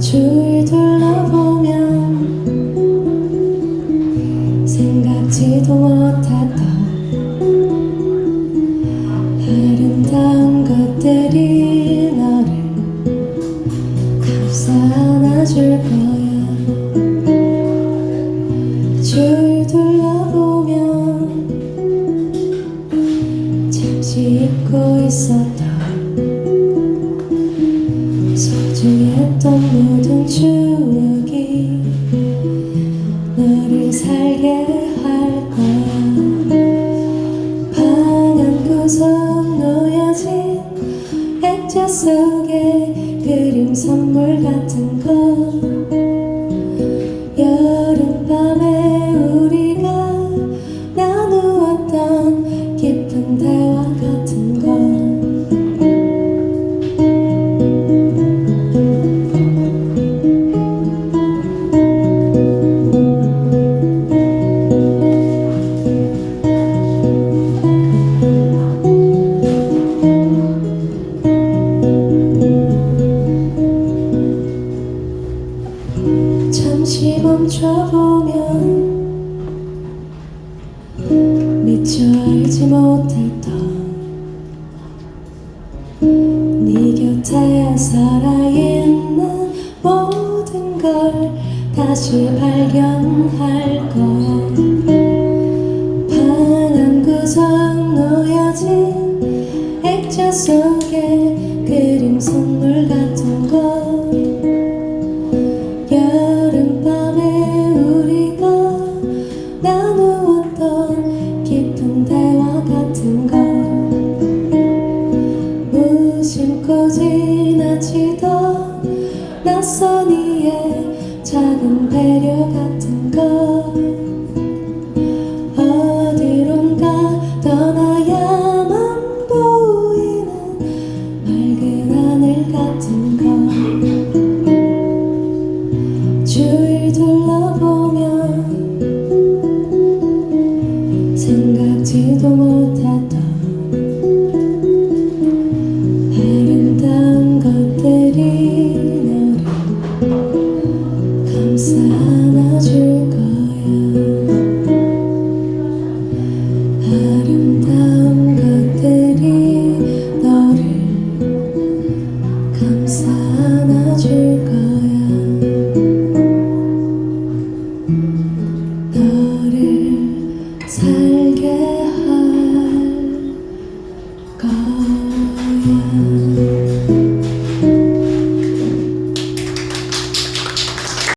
주위를 둘러보면 생각지도 못했던 아름다운 것들이 너를 감싸 안아줄 거야 있었던 소중했던 모든 추억이 너를 살게 할 거야. 방한 구석 놓여진 액자 속에 그림 선물 같은 거 잠시 멈춰보면 미처 알지 못했던 네 곁에 살아있는 모든 걸 다시 발견할 거야 방한 구석 놓여진 액자 속 무심코 지나치던 낯선 이의 작은 배려 같은 거 어디론가 떠나야만 보이는 맑은 하늘 같은 거 주위를 둘러보면 생각지도 못 살게 할 거야.